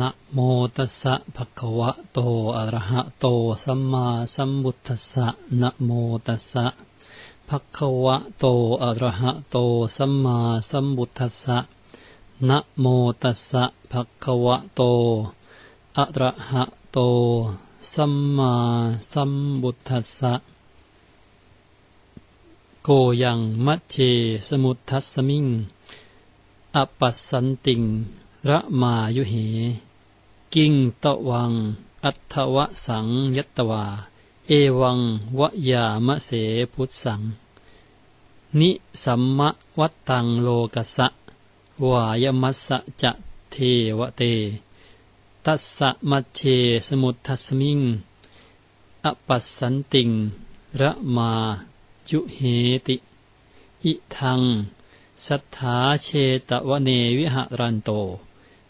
นะโมตัสสะภะคะวะโต อะระหะโต สัมมาสัมพุทธัสสะนะโมตัสสะภะคะวะโต อะระหะโต สัมมาสัมพุทธัสสะนะโมตัสสะภะคะวะโต อะระหะโต สัมมาสัมพุทธัสสะโกยังมัจเจสมุททัสสมิงอปัสสันติงระมายุเห กิงตะวัง อัตถวะสังยัตวา เอวังวะยามะเสพุทสัง นิสัมมะวัตตังโลกัสสะวายมัสสะจะเทวเต ตัสสะมัเชสมุททัสมิง อปัสสันติง ระมายุเหติ อิทัง สัทธาเชตวเนวิหารันโต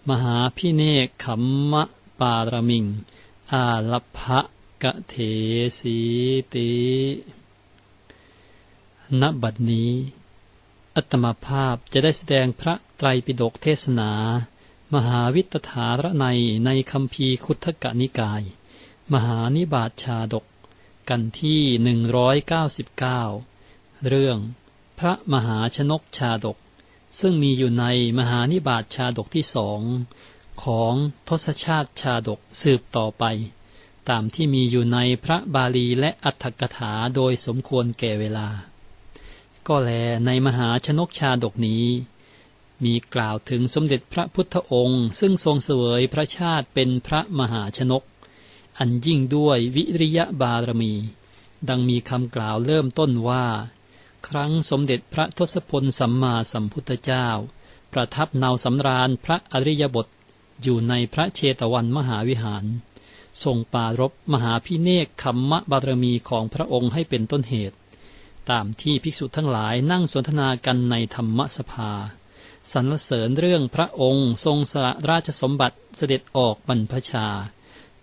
มหาพิเนกขมมะปารมิง อาลภะกะเถสีติณบัดนี้ อัตมาภาพจะได้แสดงพระไตรปิฎกเทศนา มหาวิตถาระในในคำพีคุทกนิกาย มหานิบาตชาดก กันที่หนึ่งร้อยเก้าสิบเก้าเรื่อง พระมหาชนกชาดก ซึ่งมีอยู่ในมหานิบาตชาดกที่สองของทศชาติชาดกสืบต่อไป ตามที่มีอยู่ในพระบาลีและอัฏฐกถาโดยสมควรแก่เวลา ก็แลในมหาชนกชาดกนี้ มีกล่าวถึงสมเด็จพระพุทธองค์ ซึ่งทรงเสวยพระชาติเป็นพระมหาชนก อันยิ่งด้วยวิริยะบารมี ดังมีคำกล่าวเริ่มต้นว่า ครั้งสมเด็จพระทศพลสัมมาสัมพุทธเจ้า ประทับเนาสำราญพระอริยบทอยู่ในพระเชตวันมหาวิหาร ทรงปารบมหาพิเนกขมมะบารมีของพระองค์ให้เป็นต้นเหตุ ตามที่ภิกษุทั้งหลายนั่งสนทนากันในธรรมสภาสรรเสริญเรื่องพระองค์ทรงสละราชสมบัติเสด็จออกบรรพชา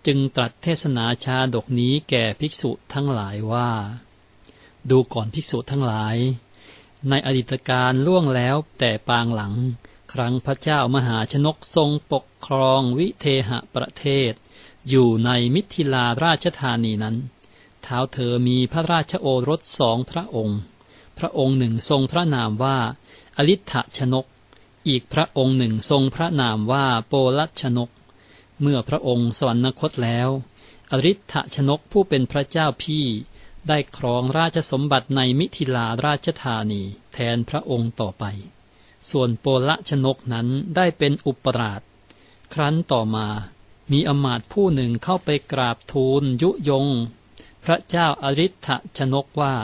จึงตรัสเทศนาชาดกนี้แก่ภิกษุทั้งหลายว่า ดูก่อนภิกษุทั้งหลาย ในอดีตการล่วงแล้วแต่ปางหลัง ครั้งพระเจ้ามหาชนกทรงปกครองวิเทหประเทศ อยู่ในมิถิลาราชธานีนั้น เท้าเธอมีพระราชโอรสสองพระองค์ พระองค์หนึ่งทรงพระนามว่า อลิทธชนก อีกพระองค์หนึ่งทรงพระนามว่าโปลัชนก เมื่อพระองค์สวรรคตแล้ว อริทธชนกผู้เป็นพระเจ้าพี่ ได้ครองราชสมบัติในมิถิลาราชธานีแทนพระองค์ต่อไป ส่วนโปละชนกนั้นได้เป็นอุปราช ครั้นต่อมามีอมาตผู้หนึ่งเข้าไปกราบทูลยุยง พระเจ้าอริ t ฐชนกว่า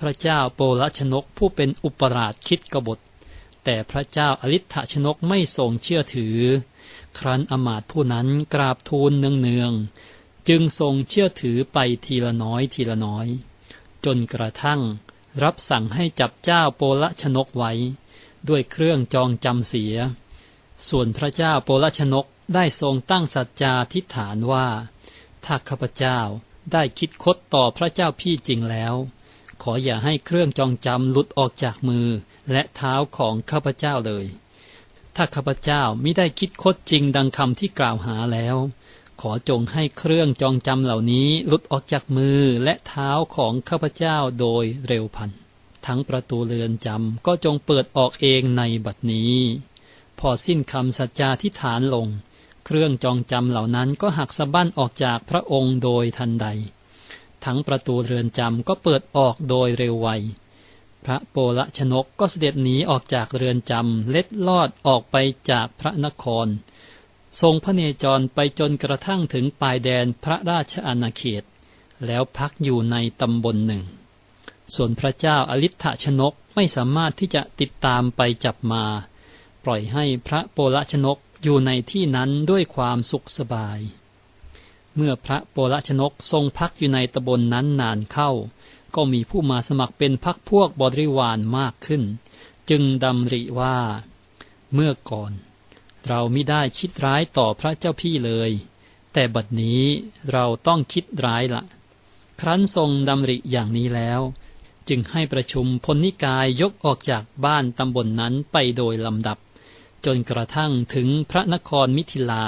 พระเจ้าโปละชนกผู้เป็นอุปราชคิดกบฏ แต่พระเจ้าอริ t ฐชนกไม่ทรงเชื่อถือ ครั้นอมาตผู้นั้นกราบทูลเนือง จึงทรงเชื่อถือไปทีละน้อยทีละน้อย จนกระทั่ง รับสั่งให้จับเจ้าโปละชนกไว้ ด้วยเครื่องจองจำเสีย ส่วนพระเจ้าโปละชนกได้ทรงตั้งสัจจาทิฏฐานว่า ถ้าข้าพเจ้าได้คิดคดต่อพระเจ้าพี่จริงแล้ว ขออย่าให้เครื่องจองจำหลุดออกจากมือและเท้าของข้าพเจ้าเลย ถ้าข้าพเจ้าไม่ได้คิดคดจริงดังคำที่กล่าวหาแล้ว ขอจงให้เครื่องจองจำเหล่านี้ลุดออกจากมือและเท้าของข้าพเจ้าโดยเร็วพัน ทั้งประตูเรือนจำก็จงเปิดออกเองในบัดนี้ พอสิ้นคำสัจจาทิฐานลง เครื่องจองจำเหล่านั้นก็หักสะบั้นออกจากพระองค์โดยทันใด ทั้งประตูเรือนจำก็เปิดออกโดยเร็วไวพระโปละชนกก็เสด็จหนีออกจากเรือนจำเล็ดลอดออกไปจากพระนคร ทรงพระเนจรไปจนกระทั่งถึงปลายแดนพระราชอาณาเขต แล้วพักอยู่ในตำบลหนึ่ง ส่วนพระเจ้าอลิทธชนกไม่สามารถที่จะติดตามไปจับมา ปล่อยให้พระโปละชนกอยู่ในที่นั้นด้วยความสุขสบาย เมื่อพระโปละชนกทรงพักอยู่ในตำบลนนั้นนานเข้า ก็มีผู้มาสมัครเป็นพักพวกบริวารมากขึ้น จึงดำริว่า เมื่อก่อน เราไม่ได้คิดร้ายต่อพระเจ้าพี่เลย แต่บัดนี้เราต้องคิดร้ายละ ครั้นทรงดำริอย่างนี้แล้ว จึงให้ประชุมพลนิกายยกออกจากบ้านตำบลนนั้นไปโดยลำดับ จนกระทั่งถึงพระนครมิถิลา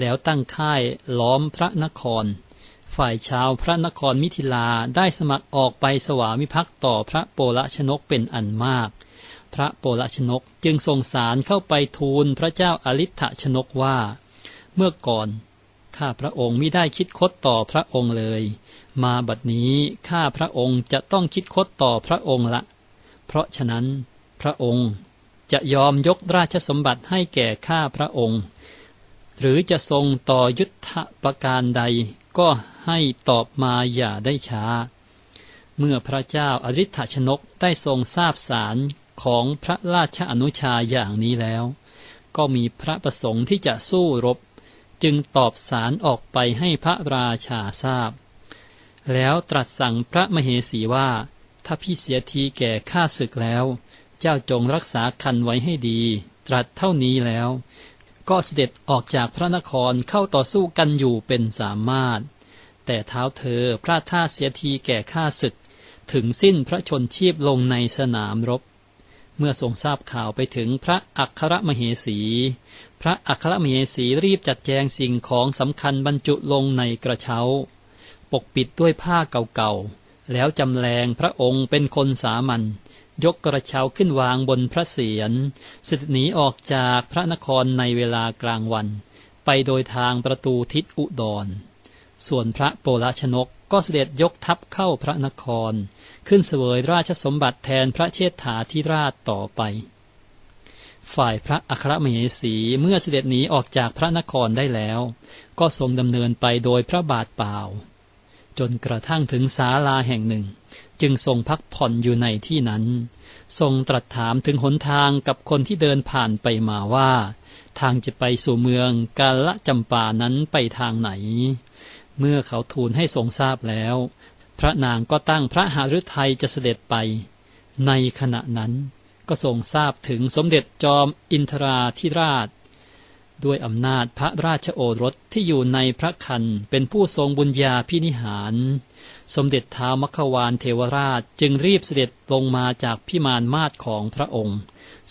แล้วตั้งค่ายล้อมพระนคร ฝ่ายชาวพระนครมิถิลาได้สมัครออกไปสวามิภักดิ์ต่อพระโปละชนกเป็นอันมาก พระโปลชนกจึงส่งสารเข้าไปทูลพระเจ้าอลิทชนกว่า เมื่อก่อนข้าพระองค์ไม่ได้คิดคดต่อพระองค์เลย มาบัดนี้ข้าพระองค์จะต้องคิดคดต่อพระองค์ละ เพราะฉะนั้นพระองค์จะยอมยกราชสมบัติให้แก่ข้าพระองค์ หรือจะทรงต่อยุทธประการใดก็ให้ตอบมาอย่าได้ช้า เมื่อพระเจ้าอริ t ชนกได้ทรงทราบสาร ของพระราชอนุชาอย่างนี้แล้ว ก็มีพระประสงค์ที่จะสู้รบ จึงตอบสารออกไปให้พระราชาทราบ แล้วตรัสสั่งพระมเหสีว่า ถ้าพี่เสียทีแก่ข้าศึกแล้ว เจ้าจงรักษาคันไว้ให้ดี ตรัสเท่านี้แล้ว ก็เสด็จออกจากพระนครเข้าต่อสู้กันอยู่เป็นสามารถ แต่เท้าเธอพระท่าเสียทีแก่ข้าศึกถึงสิ้นพระชนชีพลงในสนามรบ เมื่อทรงทราบข่าวไปถึงพระอัครมเหสี พระอัครมเหสีรีบจัดแจงสิ่งของสำคัญบรรจุลงในกระเช้า ปกปิดด้วยผ้าเก่าๆ แล้วจำแรงพระองค์เป็นคนสามัญยกกระเช้าขึ้นวางบนพระเศียรเสด็จหนีออกจากพระนครในเวลากลางวัน ไปโดยทางประตูทิศอุดร ส่วนพระโปลชนก ก็เสด็จยกทัพเข้าพระนคร ขึ้นเสวยราชสมบัติแทนพระเชษฐาธิราชต่อไป ฝ่ายพระอัครมเหสีเมื่อเสด็จหนีออกจากพระนครได้แล้ว ก็ทรงดำเนินไปโดยพระบาทเปล่า จนกระทั่งถึงศาลาแห่งหนึ่ง จึงทรงพักผ่อนอยู่ในที่นั้น ทรงตรัสถามถึงหนทางกับคนที่เดินผ่านไปมาว่า ทางจะไปสู่เมืองกาละจำปานั้นไปทางไหน เมื่อเขาทูลให้ทรงทราบแล้ว พระนางก็ตั้งพระหฤทัยจะเสด็จไป ในขณะนั้นก็ทรงทราบถึงสมเด็จจอมอินทราธิราช ด้วยอำนาจพระราชโอรสที่อยู่ในพระคันเป็นผู้ทรงบุญญาพินิหาร สมเด็จท้าวมัควานเทวราชจึงรีบเสด็จลงมาจากพิมานมาศของพระองค์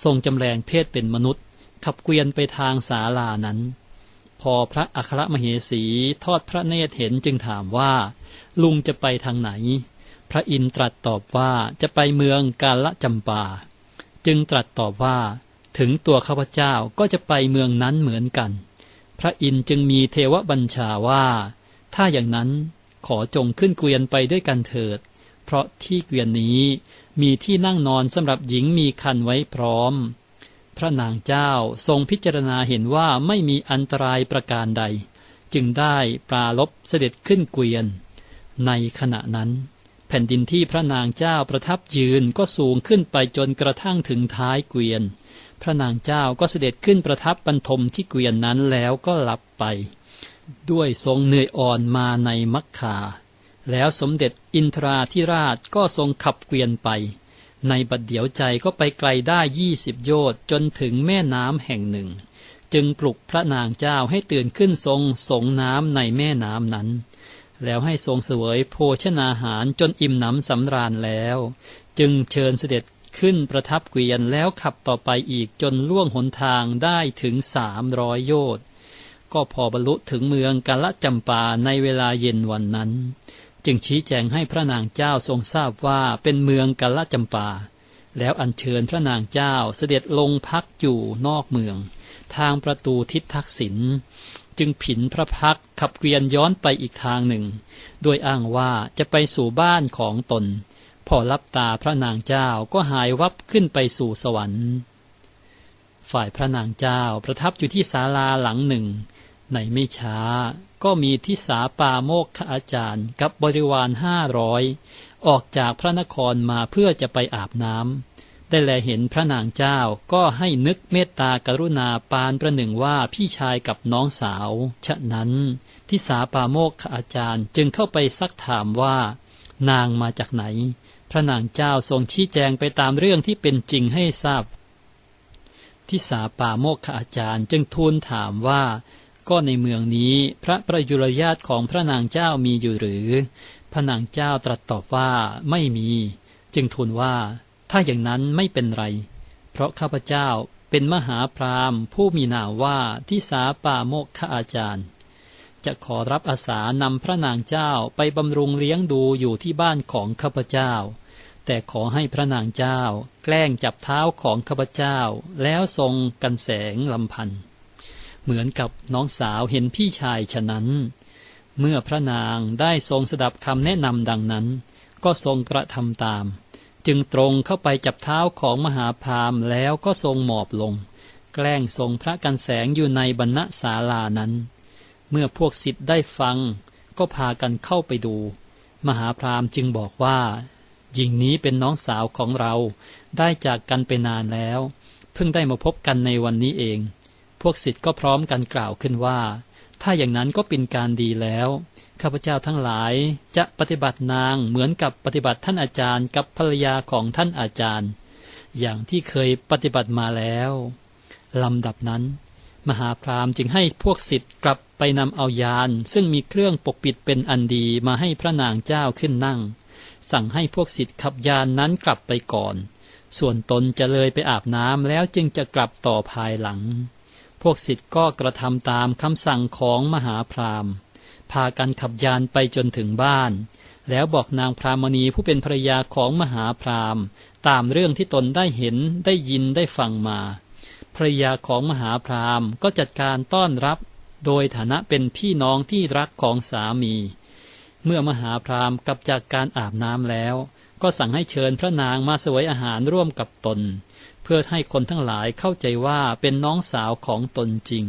ทรงจำแรงเพศเป็นมนุษย์ ขับเกวียนไปทางศาลานั้น พอพระอัครมเหสีทอดพระเนตรเห็นจึงถามว่า ลุงจะไปทางไหน พระอินตรัสตอบว่าจะไปเมืองกาละจำปา จึงตรัสตอบว่า ถึงตัวข้าพเจ้าก็จะไปเมืองนั้นเหมือนกัน พระอินจึงมีเทวบัญชาว่า ถ้าอย่างนั้นขอจงขึ้นเกวียนไปด้วยกันเถิด เพราะที่เกวียนนี้มีที่นั่งนอนสำหรับหญิงมีคันไว้พร้อม พระนางเจ้าทรงพิจารณาเห็นว่าไม่มีอันตรายประการใด จึงได้ปราลบเสด็จขึ้นเกวียน ในขณะนั้น แผ่นดินที่พระนางเจ้าประทับยืนก็สูงขึ้นไปจนกระทั่งถึงท้ายเกวียน พระนางเจ้าก็เสด็จขึ้นประทับบรรทมที่เกวียนนั้นแล้วก็หลับไป ด้วยทรงเหนื่อยอ่อนมาในมักคาแล้วสมเด็จอินทราธิราชก็ทรงขับเกวียนไป ในบัดเดี๋ยวใจก็ไปไกลได้ยี่สิบโยชน์จนถึงแม่น้ำแห่งหนึ่ง จึงปลุกพระนางเจ้าให้ตื่นขึ้นทรงสงน้ำในแม่น้ำนั้น แล้วให้ทรงเสวยโภชนาหารจนอิ่มหนำสำราญแล้ว จึงเชิญเสด็จขึ้นประทับเกวียนแล้วขับต่อไปอีกจนล่วงหนทางได้ถึงสามร้อยโยชน์ก็พอบรรลุถึงเมืองกาละจำปาในเวลาเย็นวันนั้น จึงชี้แจงให้พระนางเจ้าทรงทราบว่าเป็นเมืองกาละจำปา แล้วอัญเชิญพระนางเจ้าเสด็จลงพักอยู่นอกเมือง ทางประตูทิศทักษิณจึงผินพระพักขับเกวียนย้อนไปอีกทางหนึ่ง โดยอ้างว่าจะไปสู่บ้านของตน พอรับตาพระนางเจ้าก็หายวับขึ้นไปสู่สวรรค์ ฝ่ายพระนางเจ้าประทับอยู่ที่ศาลาหลังหนึ่ง ในไม่ช้า ก็มีทิสาปาโมกขอาจารย์กับบริวารห้าร้อยออกจากพระนครมาเพื่อจะไปอาบน้ำได้แลเห็นพระนางเจ้าก็ให้นึกเมตตากรุณาปานประหนึ่งว่าพี่ชายกับน้องสาว ฉะนั้นทิสาปาโมกขอาจารย์จึงเข้าไปซักถามว่า นางมาจากไหน พระนางเจ้าทรงชี้แจงไปตามเรื่องที่เป็นจริงให้ทราบทิสาปาโมกขอาจารย์จึงทูลถามว่า ก็ในเมืองนี้พระประยุรญาติของพระนางเจ้ามีอยู่หรือ พระนางเจ้าตรัสตอบว่าไม่มี จึงทูลว่า ถ้าอย่างนั้นไม่เป็นไร เพราะข้าพเจ้าเป็นมหาพราหมณ์ ผู้มีนามว่าทิสาป่าโมกขอาจารย์ จะขอรับอาสานำพระนางเจ้าไปบำรุงเลี้ยงดูอยู่ที่บ้านของข้าพเจ้า แต่ขอให้พระนางเจ้า แกล้งจับเท้าของข้าพเจ้า แล้วทรงกันแสงลำพันธ์ เหมือนกับน้องสาวเห็นพี่ชายฉะนั้น เมื่อพระนางได้ทรงสดับคำแนะนำดังนั้น ก็ทรงกระทำตาม จึงตรงเข้าไปจับเท้าของมหาพราหมณ์แล้วก็ทรงหมอบลง แกล้งทรงพระกันแสงอยู่ในบรรณศาลานั้น เมื่อพวกสิทธิ์ได้ฟัง ก็พากันเข้าไปดู มหาพราหมณ์จึงบอกว่าหญิงนี้เป็นน้องสาวของเราได้จากกันไปนานแล้ว เพิ่งได้มาพบกันในวันนี้เอง พวกสิทธิ์ก็พร้อมกันกล่าวขึ้นว่า ถ้าอย่างนั้นก็เป็นการดีแล้ว ข้าพเจ้าทั้งหลายจะปฏิบัตินางเหมือนกับปฏิบัติท่านอาจารย์กับภรรยาของท่านอาจารย์ อย่างที่เคยปฏิบัติมาแล้วลำดับนั้น มหาพราหมณ์จึงให้พวกสิทธิ์กลับไปนำเอายาน ซึ่งมีเครื่องปกปิดเป็นอันดีมาให้พระนางเจ้าขึ้นนั่ง สั่งให้พวกสิทธิ์ขับยานนั้นกลับไปก่อน ส่วนตนจะเลยไปอาบน้ำแล้วจึงจะกลับต่อภายหลัง พวกสิทธ์ก็กระทำตามคำสั่งของมหาพราหมณ์ พากันขับยานไปจนถึงบ้าน แล้วบอกนางพรามณีผู้เป็นภรรยาของมหาพราหมณ์ ตามเรื่องที่ตนได้เห็นได้ยินได้ฟังมาภรรยาของมหาพราหมณ์ก็จัดการต้อนรับ โดยฐานะเป็นพี่น้องที่รักของสามี เมื่อมหาพราหมณ์กลับจากการอาบน้ำแล้ว ก็สั่งให้เชิญพระนางมาสวยอาหารร่วมกับตน พื่อให้คนทั้งหลายเข้าใจว่าเป็นน้องสาวของตนจริง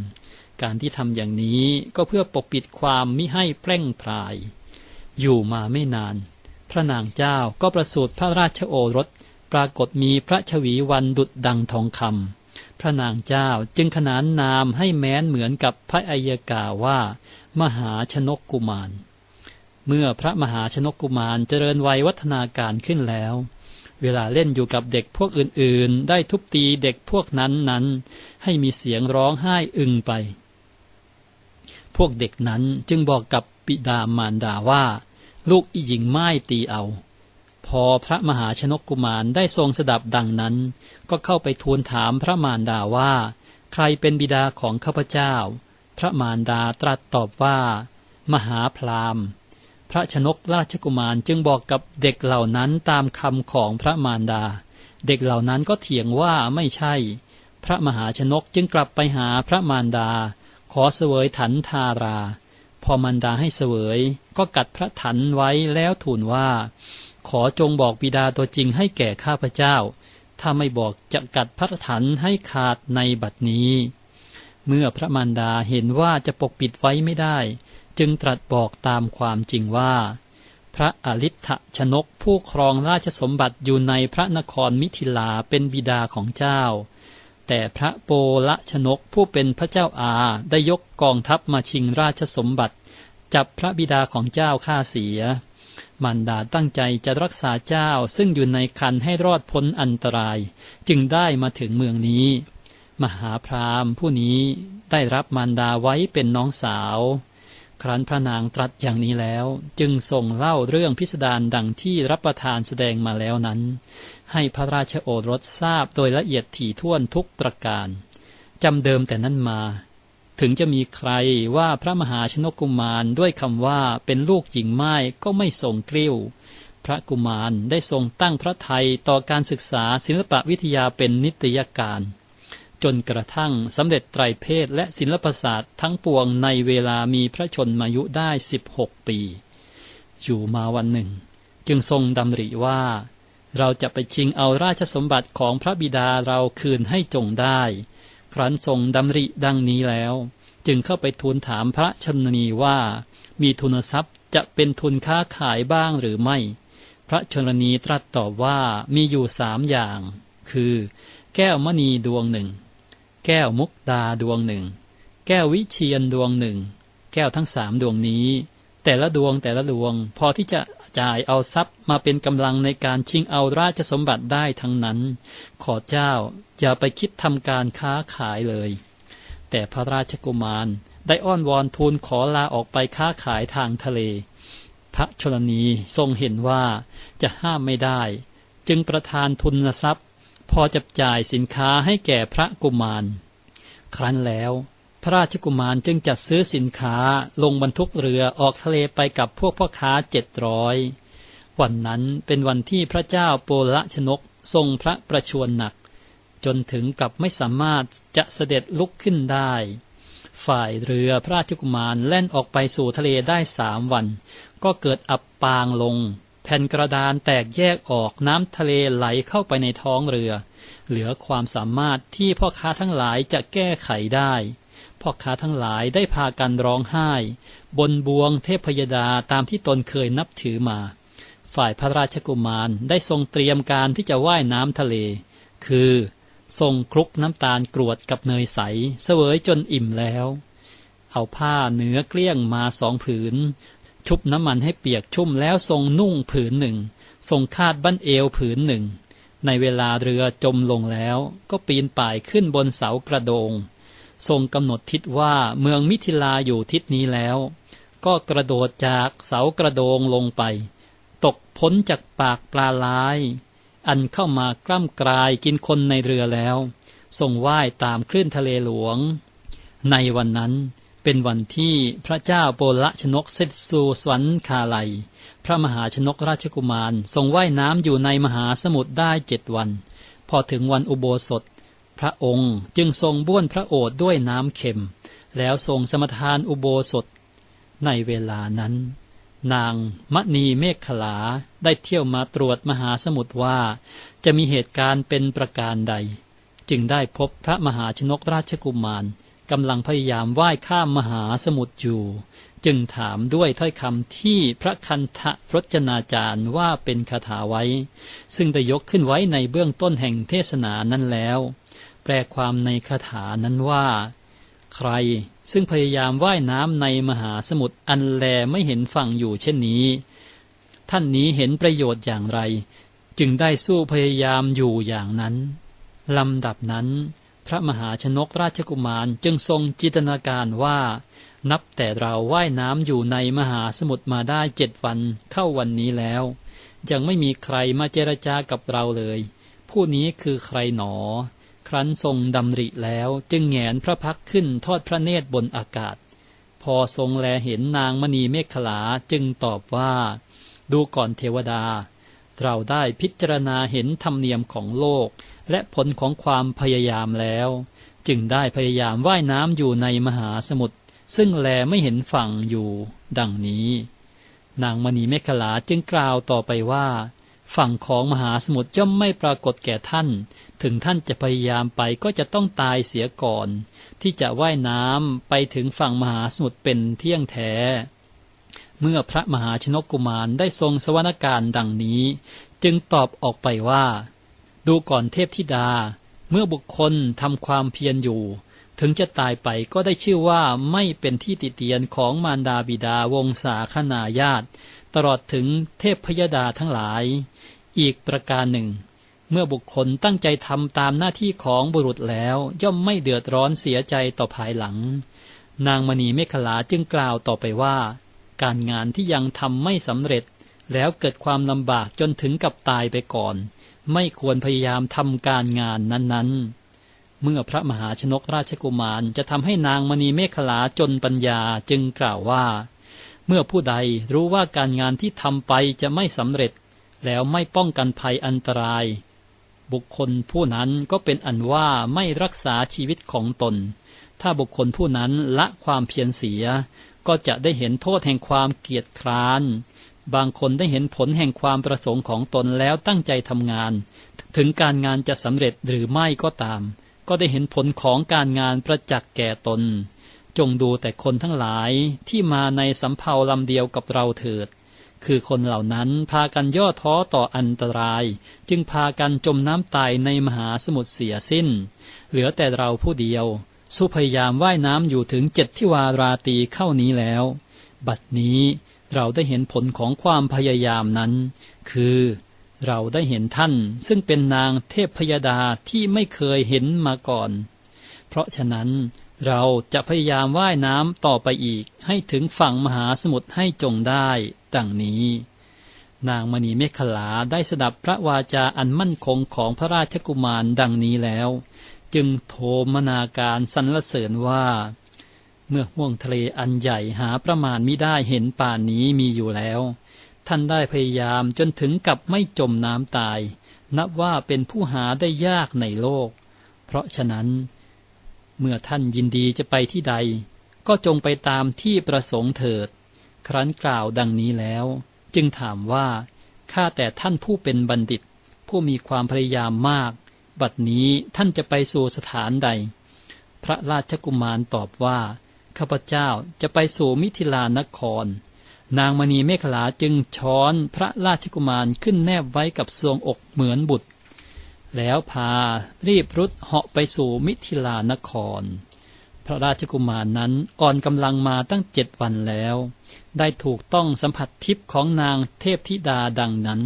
การที่ทำอย่างนี้ก็เพื่อปกปิดความมิให้แพร่งพราย อยู่มาไม่นาน พระนางเจ้าก็ประสูติพระราชโอรส ปรากฏมีพระชวีวันดุดดังทองคำพระนางเจ้าจึงขนานนามให้แม้นเหมือนกับพระอัยกาว่า มหาชนกกุมาร เมื่อพระมหาชนกกุมารเจริญวัยวัฒนาการขึ้นแล้ว เวลาเล่นอยู่กับเด็กพวกอื่นๆ ได้ทุบตีเด็กพวกนั้นนั้นให้มีเสียงร้องไห้อึงไป พวกเด็กนั้นจึงบอกกับปิดามารดาว่า ลูกอีหญิงไม้ตีเอา พอพระมหาชนกกุมารได้ทรงสดับดังนั้น ก็เข้าไปทูลถามพระมารดาว่า ใครเป็นบิดาของข้าพเจ้า พระมารดาตรัสตอบว่า มหาพราม พระชนกราชกุมารจึงบอกกับเด็กเหล่านั้นตามคำของพระมารดา เด็กเหล่านั้นก็เถียงว่าไม่ใช่ พระมหาชนกจึงกลับไปหาพระมารดา ขอเสวยถันทารา พอมารดาให้เสวยก็กัดพระถันไว้แล้วทูลว่า ขอจงบอกบิดาตัวจริงให้แก่ข้าพเจ้า ถ้าไม่บอกจะกัดพระถันให้ขาดในบัดนี้ เมื่อพระมารดาเห็นว่าจะปกปิดไว้ไม่ได้ จึงตรัสบอกตามความจริงว่า พระอริ t ชนกผู้ครองราชสมบัติอยู่ในพระนครมิถิลาเป็นบิดาของเจ้า แต่พระโปละชนกผู้เป็นพระเจ้าอาได้ยกกองทัพมาชิงราชสมบัติ จับพระบิดาของเจ้าฆ่าเสีย มันดาตั้งใจจะรักษาเจ้าซึ่งอยู่ในคันให้รอดพ้นอันตราย จึงได้มาถึงเมืองนี้ มหาพราหมณ์ผู้นี้ได้รับมารดาไว้เป็นน้องสาว ครั้นพระนางตรัสอย่างนี้แล้ว จึงทรงเล่าเรื่องพิสดารดังที่รับประทานแสดงมาแล้วนั้น ให้พระราชโอรสทราบโดยละเอียดถี่ถ้วนทุกประการจำเดิมแต่นั้นมา ถึงจะมีใครว่าพระมหาชนกุมารด้วยคำว่าเป็นลูกหญิงไม้ก็ไม่ทรงกริ้ว พระกุมารได้ทรงตั้งพระไทยต่อการศึกษาศิลปวิทยาเป็นนิตยการ จนกระทั่งสำเร็จไตรเพศและศิลปศาสตร์ทั้งปวงในเวลามีพระชนมายุได้ 16 ปี อยู่มาวันหนึ่ง จึงทรงดำริว่า เราจะไปชิงเอาราชสมบัติของพระบิดาเราคืนให้จงได้ ครั้นทรงดำริดังนี้แล้ว จึงเข้าไปทูลถามพระชนนีว่า มีทุนทรัพย์จะเป็นทุนค้าขายบ้างหรือไม่ พระชนนีตรัสตอบว่ามีอยู่สามอย่าง คือ แก้วมณีดวงหนึ่ง แก้วมุกดาดวงหนึ่ง แก้ววิเชียนดวงหนึ่ง แก้วทั้งสามดวงนี้ แต่ละดวงแต่ละดวง พอที่จะจ่ายเอาทรัพย์มาเป็นกำลังในการชิงเอาราชสมบัติได้ทั้งนั้น ขอเจ้าอย่าไปคิดทำการค้าขายเลย แต่พระราชกุมารได้อ้อนวอนทูลขอลาออกไปค้าขายทางทะเล พระชนนีทรงเห็นว่าจะห้ามไม่ได้ จึงประทานทุนทรัพย์ พอจับจ่ายสินค้าให้แก่พระกุมาร ครั้นแล้ว พระราชกุมารจึงจัดซื้อสินค้าลงบรรทุกเรือออกทะเลไปกับพวกพ่อค้าเจ็ดร้อยวันนั้นเป็นวันที่พระเจ้าโปละชนกทรงพระประชวรหนัก จนถึงกลับไม่สามารถจะเสด็จลุกขึ้นได้ ฝ่ายเรือพระราชกุมารแล่นออกไปสู่ทะเลได้สามวัน ก็เกิดอับปางลง ผ่นกระดานแตกแยกออกน้ำทะเลไหลเข้าไปในท้องเรือ เหลือความสามารถที่พ่อค้าทั้งหลายจะแก้ไขได้ พ่อค้าทั้งหลายได้พากันร้องไห้ บนบวงเทพยดาตามที่ตนเคยนับถือมา ฝ่ายพระราชกุมารได้ทรงเตรียมการที่จะว่ายน้ำทะเล คือทรงคลุกน้ำตาลกรวดกับเนยใส เสวยจนอิ่มแล้ว เอาผ้าเนื้อเกลี้ยงมาสองผืน ชุบน้ำมันให้เปียกชุ่มแล้วทรงนุ่งผืนหนึ่ง ทรงคาดบั้นเอวผืนหนึ่ง ในเวลาเรือจมลงแล้ว ก็ปีนป่ายขึ้นบนเสากระโดง ทรงกำหนดทิศว่าเมืองมิถิลาอยู่ทิศนี้แล้ว ก็กระโดดจากเสากระโดงลงไป ตกพ้นจากปากปลาลาย อันเข้ามากล้ำกลายกินคนในเรือแล้ว ทรงว่ายตามคลื่นทะเลหลวง ในวันนั้น เป็นวันที่พระเจ้าโปละชนกเซตสูสวรรคาไลพระมหาชนกราชกุมาร ทรงว่ายน้ำอยู่ในมหาสมุทรได้เจ็ดวัน พอถึงวันอุโบสถ พระองค์จึงทรงบ้วนพระโอษฐ์ด้วยน้ำเค็ม แล้วทรงสมทานอุโบสถ ในเวลานั้น นางมณีเมฆขลาได้เที่ยวมาตรวจมหาสมุทรว่า จะมีเหตุการณ์เป็นประการใด จึงได้พบพระมหาชนกราชกุมาร กำลังพยายามว่ายข้ามมหาสมุทรอยู่ จึงถามด้วยถ้อยคำที่พระคันธรจนาจารย์ว่าเป็นคาถาไว้ ซึ่งได้ยกขึ้นไว้ในเบื้องต้นแห่งเทศนานั้นแล้ว แปลความในคาถานั้นว่า ใครซึ่งพยายามว่ายน้ำในมหาสมุทรอันแลไม่เห็นฝั่งอยู่เช่นนี้ ท่านนี้เห็นประโยชน์อย่างไร จึงได้สู้พยายามอยู่อย่างนั้นลำดับนั้น พระมหาชนกราชกุมารจึงทรงจินตนาการว่า นับแต่เราว่ายน้ำอยู่ในมหาสมุทรมาได้เจ็ดวันเข้าวันนี้แล้ว ยังไม่มีใครมาเจรจากับเราเลย ผู้นี้คือใครหนอ ครั้นทรงดำริแล้วจึงแงนพระพักขึ้นทอดพระเนตรบนอากาศ พอทรงแลเห็นนางมณีเมฆขลาจึงตอบว่า ดูก่อนเทวดา เราได้พิจารณาเห็นธรรมเนียมของโลก และผลของความพยายามแล้ว จึงได้พยายามว่ายน้ำอยู่ในมหาสมุทรซึ่งแลไม่เห็นฝั่งอยู่ดังนี้ นางมณีเมฆขลาจึงกล่าวต่อไปว่า ฝั่งของมหาสมุทรย่อมไม่ปรากฏแก่ท่าน ถึงท่านจะพยายามไปก็จะต้องตายเสียก่อน ที่จะว่ายน้ำไปถึงฝั่งมหาสมุทรเป็นเที่ยงแท้เมื่อพระมหาชนกกุมารได้ทรงสวรรการดังนี้ จึงตอบออกไปว่า ดูก่อนเทพธิดา เมื่อบุคคลทำความเพียรอยู่ ถึงจะตายไปก็ได้ชื่อว่าไม่เป็นที่ติเตียนของมารดาบิดาวงศาคณาญาติ ตลอดถึงเทพพยดาทั้งหลาย อีกประการหนึ่ง เมื่อบุคคลตั้งใจทำตามหน้าที่ของบุรุษแล้วย่อมไม่เดือดร้อนเสียใจต่อภายหลัง นางมณีเมฆลาจึงกล่าวต่อไปว่า การงานที่ยังทำไม่สำเร็จแล้วเกิดความลำบากจนถึงกับตายไปก่อน ไม่ควรพยายามทำการงานนั้นๆ เมื่อพระมหาชนกราชกุมารจะทำให้นางมณีเมฆลาจนปัญญาจึงกล่าวว่า เมื่อผู้ใดรู้ว่าการงานที่ทำไปจะไม่สำเร็จ แล้วไม่ป้องกันภัยอันตราย บุคคลผู้นั้นก็เป็นอันว่าไม่รักษาชีวิตของตน ถ้าบุคคลผู้นั้นละความเพียรเสีย ก็จะได้เห็นโทษแห่งความเกียจคร้าน บางคนได้เห็นผลแห่งความประสงค์ของตนแล้วตั้งใจทำงาน ถึงการงานจะสำเร็จหรือไม่ก็ตาม ก็ได้เห็นผลของการงานประจักษ์แก่ตน จงดูแต่คนทั้งหลายที่มาในสำเภาลำเดียวกับเราเถิด คือคนเหล่านั้นพากันย่อท้อต่ออันตราย จึงพากันจมน้ำตายในมหาสมุทรเสียสิ้น เหลือแต่เราผู้เดียว สู้พยายามว่ายน้ำอยู่ถึงเจ็ดที่วาราตีเข้านี้แล้ว บัดนี้ เราได้เห็นผลของความพยายามนั้น คือเราได้เห็นท่านซึ่งเป็นนางเทพพยดาที่ไม่เคยเห็นมาก่อน เพราะฉะนั้นเราจะพยายามว่ายน้ำต่อไปอีกให้ถึงฝั่งมหาสมุทรให้จงได้ดังนี้ นางมณีเมขลาได้สดับพระวาจาอันมั่นคงของพระราชกุมารดังนี้แล้ว จึงโทมนาการสรรเสริญว่า เมื่อห่วงทะเลอันใหญ่หาประมาณมิได้เห็นป่านนี้มีอยู่แล้ว ท่านได้พยายามจนถึงกับไม่จมน้ำตาย นับว่าเป็นผู้หาได้ยากในโลก เพราะฉะนั้น เมื่อท่านยินดีจะไปที่ใด ก็จงไปตามที่ประสงค์เถิด ครั้นกล่าวดังนี้แล้ว จึงถามว่าข้าแต่ท่านผู้เป็นบัณฑิต ผู้มีความพยายามมาก บัดนี้ท่านจะไปสู่สถานใด พระราชกุมารตอบว่า ข้าพเจ้าจะไปสู่มิถิลานคร นางมณีเมขลาจึงช้อนพระราชกุมารขึ้นแนบไว้กับทรวงอกเหมือนบุตร แล้วพารีบรุดเหาะไปสู่มิถิลานคร พระราชกุมารนั้นอ่อนกำลังมาตั้งเจ็ดวันแล้ว ได้ถูกต้องสัมผัสทิพย์ของนางเทพธิดาดังนั้น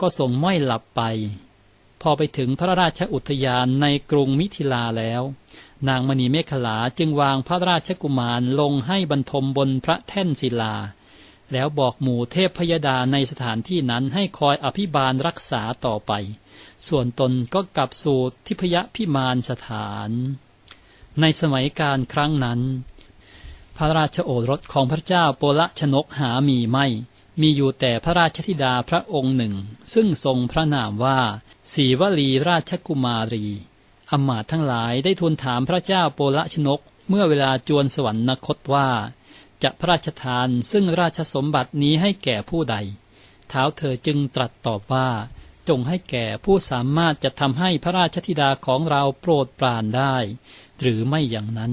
ก็ทรงม้อยหลับไป พอไปถึงพระราชอุทยานในกรุงมิถิลาแล้ว นางมณีเมขลาจึงวางพระราชกุมารลงให้บรรทมบนพระแท่นศิลา แล้วบอกหมู่เทพพยดาในสถานที่นั้นให้คอยอภิบาลรักษาต่อไป ส่วนตนก็กลับสู่ทิพยพิมานสถาน ในสมัยการครั้งนั้น พระราชโอรสของพระเจ้าโปละชนกหามีไม่ มีอยู่แต่พระราชธิดาพระองค์หนึ่ง ซึ่งทรงพระนามว่า สีวลีราชกุมารี อมาตทั้งหลายได้ทูลถามพระเจ้าโปละชนก เมื่อเวลาจวนสวรรคตว่า จะพระราชทานซึ่งราชสมบัตินี้ให้แก่ผู้ใด เท้าเธอจึงตรัสตอบว่า จงให้แก่ผู้สามารถจะทำให้พระราชธิดาของเราโปรดปรานได้ หรือไม่อย่างนั้น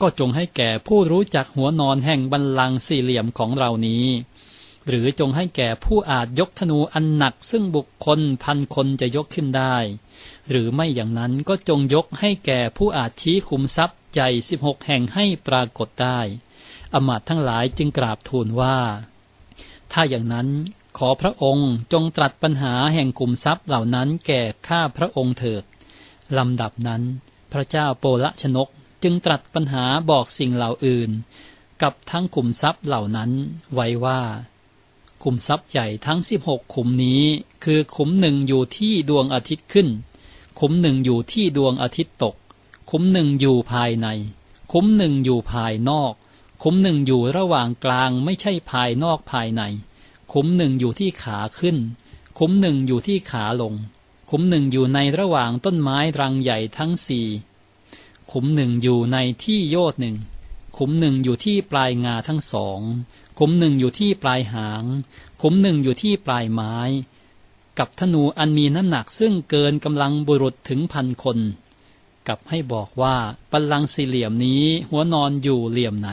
ก็จงให้แก่ผู้รู้จักหัวนอนแห่งบัลลังก์สี่เหลี่ยมของเรานี้ หรือจงให้แก่ผู้อาจยกธนูอันหนัก ซึ่งบุคคลพันคนจะยกขึ้นได้ หรือไม่อย่างนั้นก็จงยกให้แก่ผู้อาจชี้ขุมทรัพย์ใหญ่สิบหกแห่งให้ปรากฏได้ อมาตทั้งหลายจึงกราบทูลว่า ถ้าอย่างนั้นขอพระองค์จงตรัสปัญหาแห่งขุมทรัพย์เหล่านั้นแก่ข้าพระองค์เถิดลำดับนั้น พระเจ้าโปละชนกจึงตรัสปัญหาบอกสิ่งเหล่าอื่น กับทั้งขุมทรัพย์เหล่านั้นไว้ว่า ขุมทรัพย์ใหญ่ทั้ง 16 ขุมนี้ คือขุมหนึ่งอยู่ที่ดวงอาทิตย์ขึ้น ขุมหนึ่งอยู่ที่ดวงอาทิตย์ตก ขุมหนึ่งอยู่ภายใน ขุมหนึ่งอยู่ภายนอก ขุมหนึ่งอยู่ระหว่างกลางไม่ใช่ภายนอกภายใน ขุมหนึ่งอยู่ที่ขาขึ้น ขุมหนึ่งอยู่ที่ขาลง ขุมหนึ่งอยู่ในระหว่างต้นไม้รังใหญ่ทั้งสี่ขุมหนึ่งอยู่ในที่โยดหนึ่งขุมหนึ่งอยู่ที่ปลายงาทั้งสอง ขุมหนึ่งอยู่ที่ปลายหาง ขุมหนึ่งอยู่ที่ปลายไม้ กับธนูอันมีน้ำหนักซึ่งเกินกำลังบุรุษถึงพันคน กับให้บอกว่าบัลลังสี่เหลี่ยมนี้หัวนอนอยู่เหลี่ยมไหน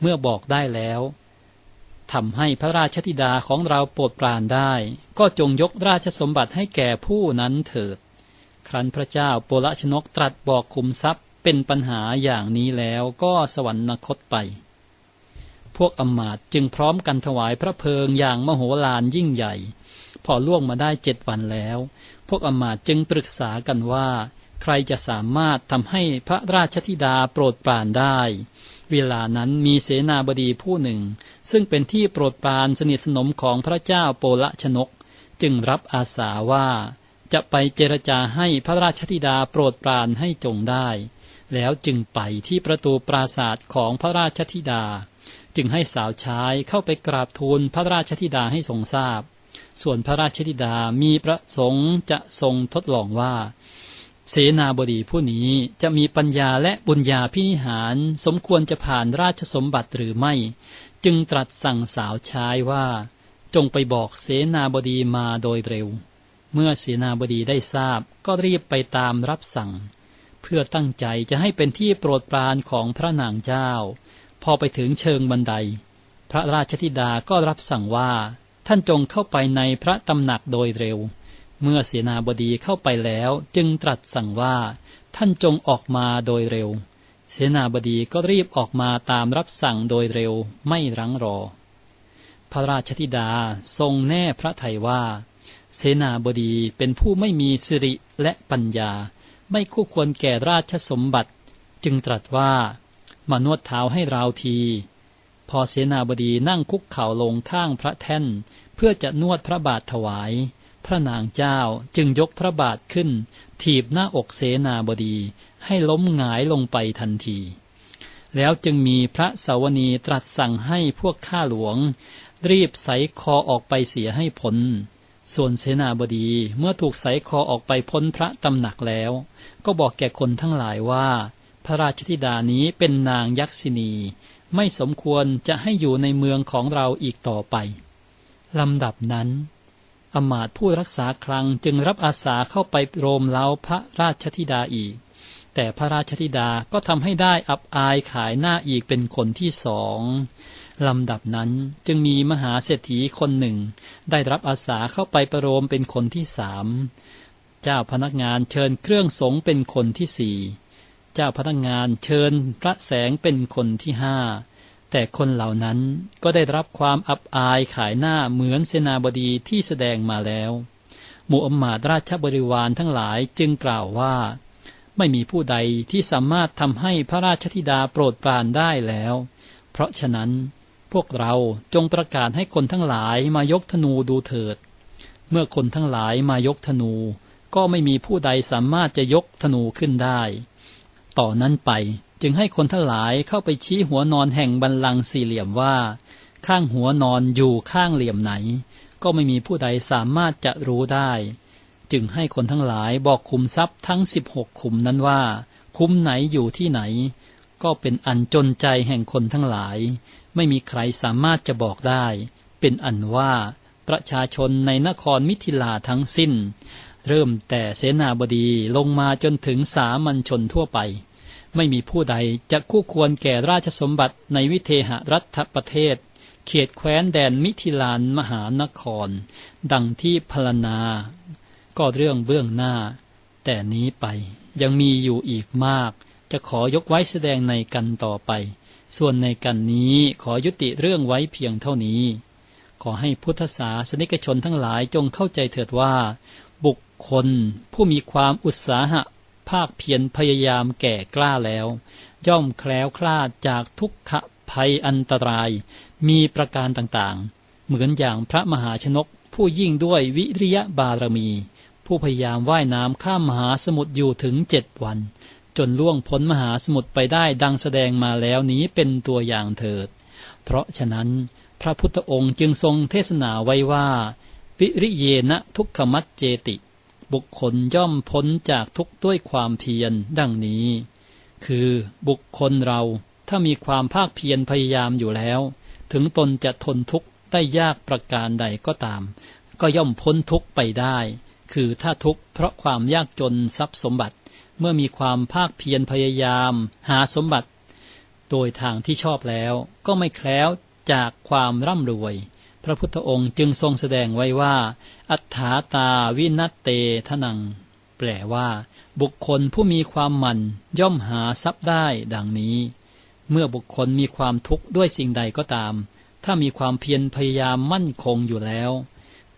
เมื่อบอกได้แล้วทำให้พระราชธิดาของเราโปรดปรานได้ ก็จงยกราชสมบัติให้แก่ผู้นั้นเถิด ครั้นพระเจ้าโปละชนกตรัสบอกคุมทรัพย์เป็นปัญหาอย่างนี้แล้วก็สวรรคตไป พวกอมาตจึงพร้อมกันถวายพระเพลิงอย่างมโหฬารยิ่งใหญ่ พอล่วงมาได้เจ็ดวันแล้ว พวกอมาตจึงปรึกษากันว่า ใครจะสามารถทำให้พระราชธิดาโปรดปรานได้ เวลานั้นมีเสนาบดีผู้หนึ่ง ซึ่งเป็นที่โปรดปรานสนิทสนมของพระเจ้าโปละชนก จึงรับอาสาว่าจะไปเจรจาให้พระราชธิดาโปรดปรานให้จงได้ แล้วจึงไปที่ประตูปราศาสตร์ของพระราชธิดา จึงให้สาวใช้เข้าไปกราบทูลพระราชธิดาให้ทรงทราบ ส่วนพระราชธิดามีประสงค์จะทรงทดลองว่า เสนาบดีผู้นี้จะมีปัญญาและบุญญาพินิหาร สมควรจะผ่านราชสมบัติหรือไม่ จึงตรัสสั่งสาวใช้ว่า จงไปบอกเสนาบดีมาโดยเร็ว เมื่อเสนาบดีได้ทราบก็รีบไปตามรับสั่ง เพื่อตั้งใจจะให้เป็นที่โปรดปรานของพระนางเจ้า พอไปถึงเชิงบันได พระราชธิดาก็รับสั่งว่า ท่านจงเข้าไปในพระตำหนักโดยเร็ว เมื่อเสนาบดีเข้าไปแล้วจึงตรัสสั่งว่า ท่านจงออกมาโดยเร็ว เสนาบดีก็รีบออกมาตามรับสั่งโดยเร็วไม่รั้งรอ พระราชธิดาทรงแน่พระทัยว่า เสนาบดีเป็นผู้ไม่มีสิริและปัญญา ไม่คู่ควรแก่ราชสมบัติ จึงตรัสว่า มานวดเท้าให้เราที พอเสนาบดีนั่งคุกเข่าลงข้างพระแท่น เพื่อจะนวดพระบาทถวาย พระนางเจ้าจึงยกพระบาทขึ้น ถีบหน้าอกเสนาบดีให้ล้มหงายลงไปทันที แล้วจึงมีพระสาวนีตรัสสั่งให้พวกข้าหลวง รีบใสคอออกไปเสียให้พ้นส่วนเสนาบดีเมื่อถูกใสคอออกไปพ้นพระตำหนักแล้ว ก็บอกแก่คนทั้งหลายว่า พระราชธิดานี้เป็นนางยักษินี ไม่สมควรจะให้อยู่ในเมืองของเราอีกต่อไปลำดับนั้น อมาตผู้รักษาคลังจึงรับอาสาเข้าไปโรมเล้าพระราชธิดาอีก แต่พระราชธิดาก็ทำให้ได้อับอายขายหน้าอีกเป็นคนที่สองลำดับนั้นจึงมีมหาเศรษฐีคนหนึ่ง ได้รับอาสาเข้าไปประโลมเป็นคนที่สาม เจ้าพนักงานเชิญเครื่องสงเป็นคนที่สี่ เจ้าพนักงานเชิญพระแสงเป็นคนที่ห้าแต่คนเหล่านั้นก็ได้รับความอับอายขายหน้าเหมือนเสนาบดีที่แสดงมาแล้วหมู่อมาตราชบริวารทั้งหลายจึงกล่าวว่า ไม่มีผู้ใดที่สามารถทำให้พระราชธิดาโปรดปรานได้แล้ว เพราะฉะนั้นพวกเราจงประกาศให้คนทั้งหลายมายกธนูดูเถิด เมื่อคนทั้งหลายมายกธนู ก็ไม่มีผู้ใดสามารถจะยกธนูขึ้นได้ ต่อนนั้นไป จึงให้คนทั้งหลายเข้าไปชี้หัวนอนแห่งบันลังสี่เหลี่ยมว่า ข้างหัวนอนอยู่ข้างเหลี่ยมไหน ก็ไม่มีผู้ใดสามารถจะรู้ได้ จึงให้คนทั้งหลายบอกคุมทรัพย์ทั้งสิบหกคุมนั้นว่า คุมไหนอยู่ที่ไหน ก็เป็นอันจนใจแห่งคนทั้งหลาย ไม่มีใครสามารถจะบอกได้ เป็นอันว่าประชาชนในนครมิถิลาทั้งสิ้น เริ่มแต่เสนาบดีลงมาจนถึงสามัญชนทั่วไป ไม่มีผู้ใดจะคู่ควรแก่ราชสมบัติในวิเทหรัฐประเทศ เขตแคว้นแดนมิถิลานมหานคร ดังที่พรณนาก็เรื่องเบื้องหน้า แต่นี้ไปยังมีอยู่อีกมาก จะขอยกไว้แสดงในกันต่อไป ส่วนในกันนี้ขอยุติเรื่องไว้เพียงเท่านี้ ขอให้พุทธศาสนิกชนทั้งหลายจงเข้าใจเถิดว่า บุคคลผู้มีความอุตสาหะ ภาคเพียรพยายามแก่กล้าแล้ว ย่อมแคล้วคลาดจากทุกขภัยอันตราย มีประการต่างๆ เหมือนอย่างพระมหาชนก ผู้ยิ่งด้วยวิริยะบารมี ผู้พยายามว่ายน้ำข้ามมหาสมุทรอยู่ถึงเจ็ดวัน จนล่วงพ้นมหาสมุทรไปได้ดังแสดงมาแล้วนี้เป็นตัวอย่างเถิด เพราะฉะนั้น พระพุทธองค์จึงทรงเทศนาไว้ว่า วิริเยนะทุกขมัจเจติ บุคคลย่อมพ้นจากทุกข์ด้วยความเพียรดังนี้ คือบุคคลเราถ้ามีความภาคเพียรพยายามอยู่แล้ว ถึงตนจะทนทุกข์ได้ยากประการใดก็ตาม ก็ย่อมพ้นทุกข์ไปได้ คือถ้าทุกข์เพราะความยากจนทรัพย์สมบัติ เมื่อมีความภาคเพียรพยายาม หาสมบัติ โดยทางที่ชอบแล้ว ก็ไม่แคล้วจากความร่ำรวย พระพุทธองค์จึงทรงแสดงไว้ว่า อัฏฐาตาวินัตเตทนัง แปลว่า บุคคลผู้มีความหมั่นย่อมหาทรัพย์ได้ดังนี้ เมื่อบุคคลมีความทุกข์ด้วยสิ่งใดก็ตาม ถ้ามีความเพียรพยายามมั่นคงอยู่แล้ว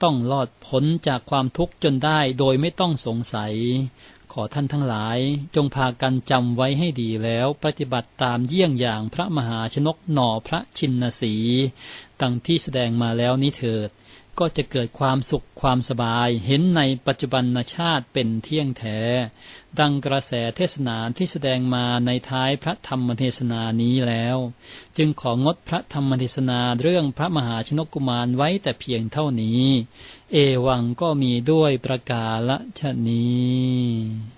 ต้องรอดพ้นจากความทุกข์จนได้โดยไม่ต้องสงสัย ขอท่านทั้งหลายจงพากันจำไว้ให้ดีแล้วปฏิบัติตามเยี่ยงอย่างพระมหาชนกหน่อพระชินสี ดังที่แสดงมาแล้วนี้เถิด ก็จะเกิดความสุขความสบายเห็นในปัจจุบันชาติเป็นเที่ยงแท้ ดังกระแสเทศนาที่แสดงมาในท้ายพระธรรมเทศนานี้แล้ว จึงของดพระธรรมเทศนาเรื่องพระมหาชนกกุมารไว้แต่เพียงเท่านี้ เอวังก็มีด้วยประกาศชนี้